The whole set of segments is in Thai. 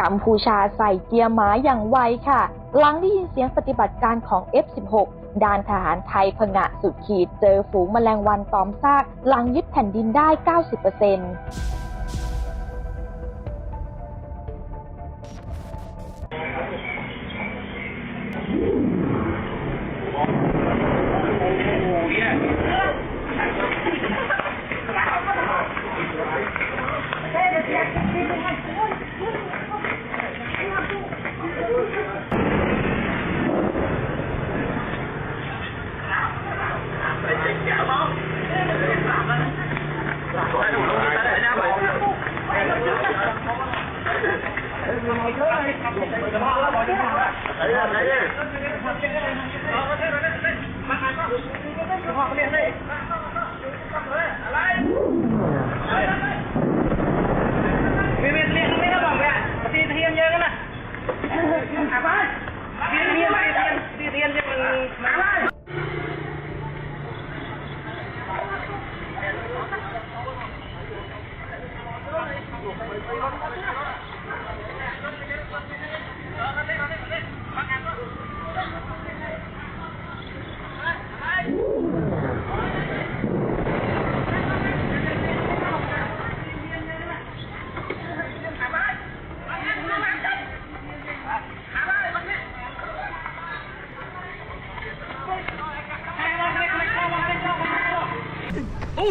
กัมพูชาใส่เกียร์หมาอย่างไวค่ะ หลังได้ยินเสียงปฏิบัติการของ F16 ดานทหารไทยผงะสุดขีดเจอฝูงแมลงวันตอมซาก หลังยึดแผ่นดินได้ 90%มีมีเรียนไม่ได้บอกเลยตีเทียนเยอะกันนะอาบ้านเรียนเรียนเรียนเรียนเรียนจะมันมาบ้าน โอ้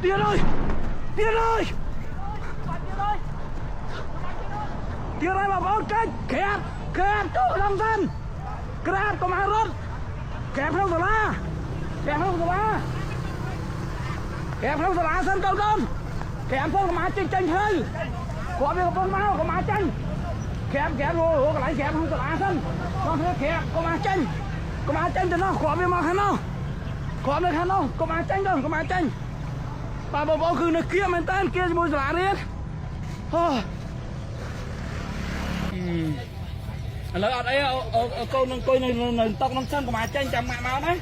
เตียเลยเตียเลย ยืนอะไรมาบอกกันแขกแขกจุลำสันเกราบก็มารถแขกพระสลาแขกพระสลาแขกพระสลาสันเก่าเดิมแขกพวกมาจริงจังเฮ้ยขอไปกับพวกมาก็มาจังเกแขกแขกโอ้โหกระไรแขกพระสลาสันน้องเธอแขกก็มาจังก็มาจังจะน้องขอไปมาข้างนอกขอไปข้างนอกก็มาจังเดิมก็มาจังป่าบอกคือเนื้อเกี้ยมันเต้นเกี้ยสมุนสลาเรียน Oh. ឥឡូវអត់អីកូននឹងអង្គុយនៅនៅតុកនឹងសិនកុំអាចចាញ់ចាំម៉ាក់មកណា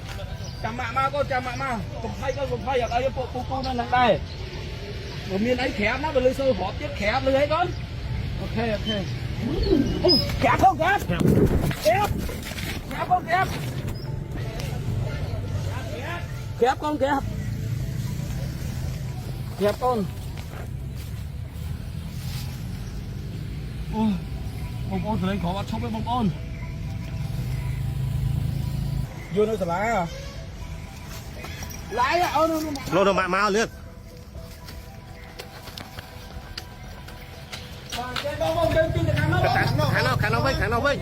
ចាំម៉ាក់មកកូនចាំម៉ាក់មកកុំភ័យកូនកុំភ័យអត់អីពួកពូពូនៅនឹងដែរបើមានអីក្រាបណាបើលឺសូររាប់ទៀតក្រាបលឺអីកូនអូខេអូខេអូក្រាបផងក្រាបក្រាបក្រាបផងក្រាប kẹp con kẹp kẹp con ôi bông ôn lấy khó bắt chốc với bông ôn vô nơi sả lá à lái à ôn ôn ลงมามาเอาเลือด bông bông trên trên cái nó ขันขันเอาขันเอาไว้ขันเอาไว้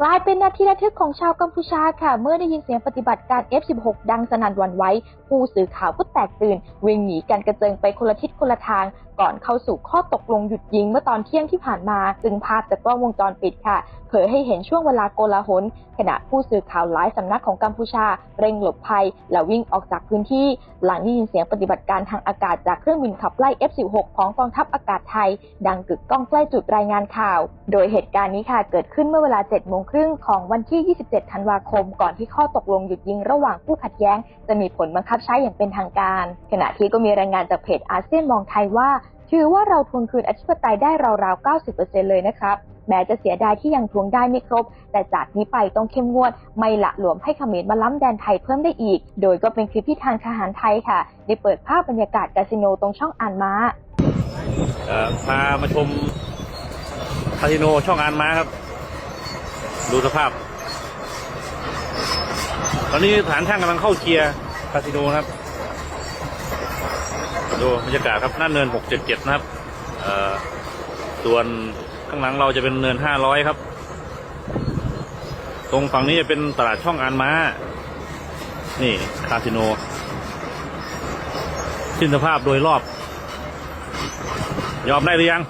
กลายเป็นนาทีระทึกของชาวกัมพูชาค่ะ เมื่อได้ยินเสียงปฏิบัติการ F16 ดังสนั่นวันไหวผู้สื่อข่าวก็แตกตื่น วิ่งหนีกันกระเจิงไปคนละทิศคนละทางก่อนเข้าสู่ข้อตกลงหยุดยิงเมื่อตอนเที่ยงที่ผ่านมา ซึ่งภาพจากกล้องวงจรปิดค่ะ เผยให้เห็นช่วงเวลาโกลาหลขณะผู้สื่อข่าวหลายสำนักของกัมพูชา เร่งหลบภัย และวิ่งออกจากพื้นที่ หลังได้ยินเสียงปฏิบัติการทางอากาศจากเครื่องบินขับไล่ F16 ของกองทัพอากาศไทย ดังกึกก้องใกล้จุดรายงานข่าว โดยเหตุการณ์นี้ค่ะเกิดขึ้นเมื่อเวลา7โมงครึ่งของวันที่ 27 ธันวาคม ก่อนที่ข้อตกลงหยุดยิงระหว่างผู้ขัดแย้ง จะมีผลบังคับใช้อย่างเป็นทางการ ขณะที่ก็มีรายงานจากเพจอาเซียนมองไทยว่า ถือว่าเราทวงคืนอธิปไตยได้ราวๆ 90%เลยนะครับแม้จะเสียดายที่ยังทวงได้ไม่ครบ แต่จากนี้ไปต้องเข้มงวด ไม่ละหลวมให้เขมรมาล้ำแดนไทยเพิ่มได้อีก โดยก็เป็นคลิปที่ทางทหารไทยค่ะ ได้เปิดภาพบรรยากาศคาสิโนตรงช่องอ่านม้าพามาชมคาสิโนช่องอานม้าครับ ดูสภาพ ตอนนี้ฐานช่างกำลังเข้าเกียร์คาสิโนครับ ดูบรรยากาศครับหน้าเนิน 677 นะครับส่วนข้างหลังเราจะเป็นเนิน 500 ครับ ตรงฝั่งนี้จะเป็นตลาดช่องอานม้า นี่คาสิโนสิ้นสภาพโดยรอบ ยอมได้หรือยัง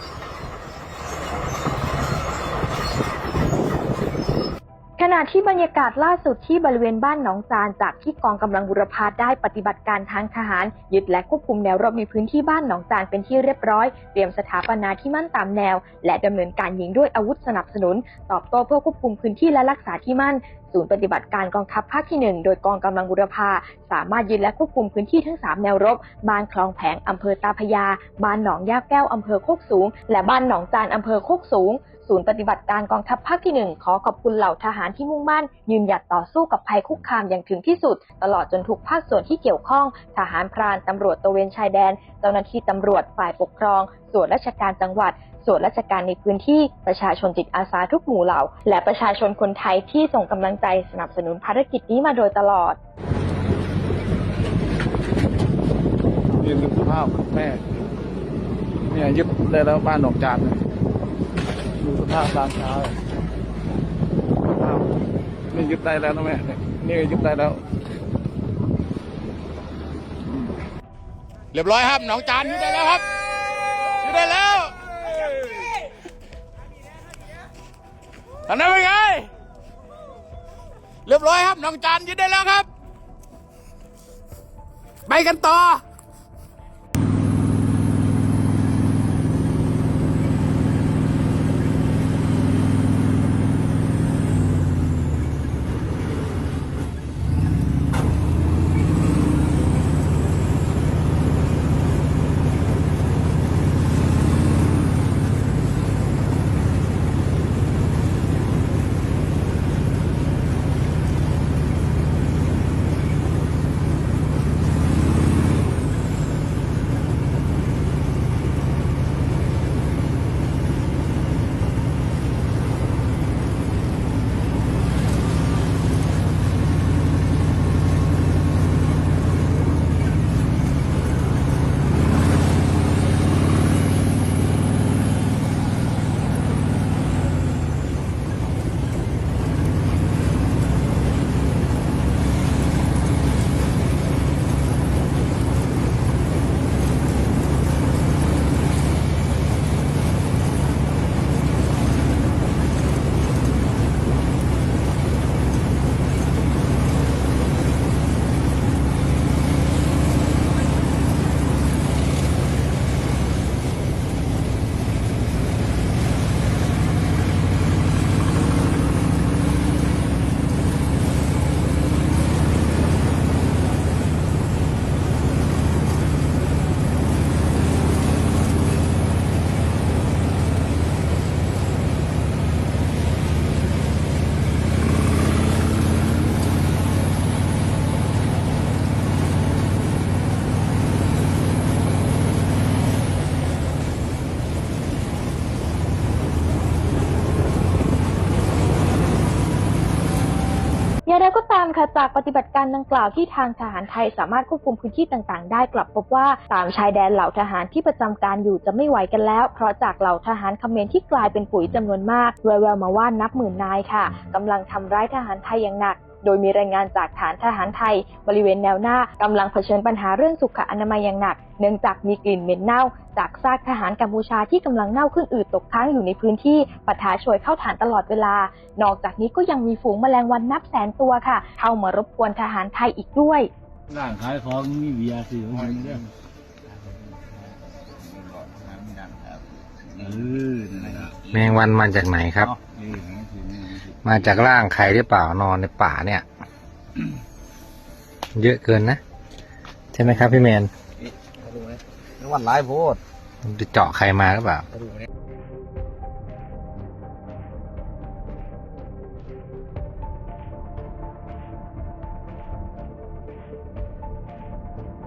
ณะที่บรรยากาศล่าสุดที่บริเวณบ้านหนองจานจากที่กองกำลังบุรพาได้ปฏิบัติการทางทหาร ยึดและควบคุมแนวรบในพื้นที่บ้านหนองจานเป็นที่เรียบร้อย เตรียมสถาปนาที่มั่นตามแนว และดำเนินการยิงด้วยอาวุธสนับสนุน ตอบโต้เพื่อควบคุมพื้นที่และรักษาที่มั่น ศูนย์ปฏิบัติการกองทัพภาคที่ 1 โดยกองกำลังบุรพาสามารถยึดและควบคุมพื้นที่ทั้ง 3 แนวรบ บ้านคลองแผงอำเภอตาพยา บ้านหนองย่าแก้วอำเภอโคกสูง และบ้านหนองจานอำเภอโคกสูงศูนย์ปฏิบัติการกองทัพภาคที่ 1 ขอขอบคุณเหล่าทหารที่มุ่งมั่น ยืนหยัดต่อสู้กับภัยคุกคามอย่างถึงที่สุด ตลอดจนทุกภาคส่วนที่เกี่ยวข้อง ทหารพราน ตำรวจตระเวนชายแดน เจ้าหน้าที่ตำรวจฝ่ายปกครอง ส่วนราชการจังหวัด ส่วนราชการในพื้นที่ประชาชนจิตอาสาทุกหมู่เหล่า และประชาชนคนไทยที่ส่งกำลังใจสนับสนุนภารกิจนี้มาโดยตลอดนี่คือสภาพแม่เนี่ยยึดได้แล้วบ้านหนองจานเนี่ยดูสภาพตามเช้าสภาพนี่ยึดได้แล้วนะแม่เนี่ยนี่ยึดได้แล้ว เรียบร้อยครับหนองจานอยู่ได้แล้วครับอยู่ ได้แล้วทำได้ไหมไง เรียบร้อยครับหนองจานยึดได้แล้วครับ ไปกันต่อ อย่างไรก็ตามค่ะจากปฏิบัติการดังกล่าวที่ทางทหารไทยสามารถควบคุมพื้นที่ต่างๆ ได้กลับพบว่าตามชายแดนเหล่าทหารที่ประจำการอยู่จะไม่ไหวกันแล้ว เพราะจากเหล่าทหารเขมรที่กลายเป็นปุ๋ยจำนวนมากแววๆมาว่านับหมื่นนายค่ะกำลังทำร้ายทหารไทยอย่างหนัก โดยมีรายงานจากฐานทหารไทย บริเวณแนวหน้ากำลังเผชิญปัญหาเรื่องสุขอนามัยอย่างหนัก เนื่องจากมีกลิ่นเหม็นเน่า จากซากทหารกัมพูชาที่กำลังเน่าขึ้นอืดตกค้างอยู่ในพื้นที่ปะทะโชยเข้าฐานตลอดเวลา นอกจากนี้ก็ยังมีฝูงแมลงวันนับแสนตัวค่ะ เข้ามารบกวนทหารไทยอีกด้วยร่างขายของมีเบียร์สิมันเรื่องเออนั่นแหละแมงวันมาจากไหนครับเออนั่นสินั่นสิ มาจากร่างใครหรือเปล่านอนในป่าเนี่ย เยอะเกินนะ ใช่ไหมครับพี่แมนวันหลายโพดจะเจาะใครมาหรือเปล่ากระดูกเนี่ย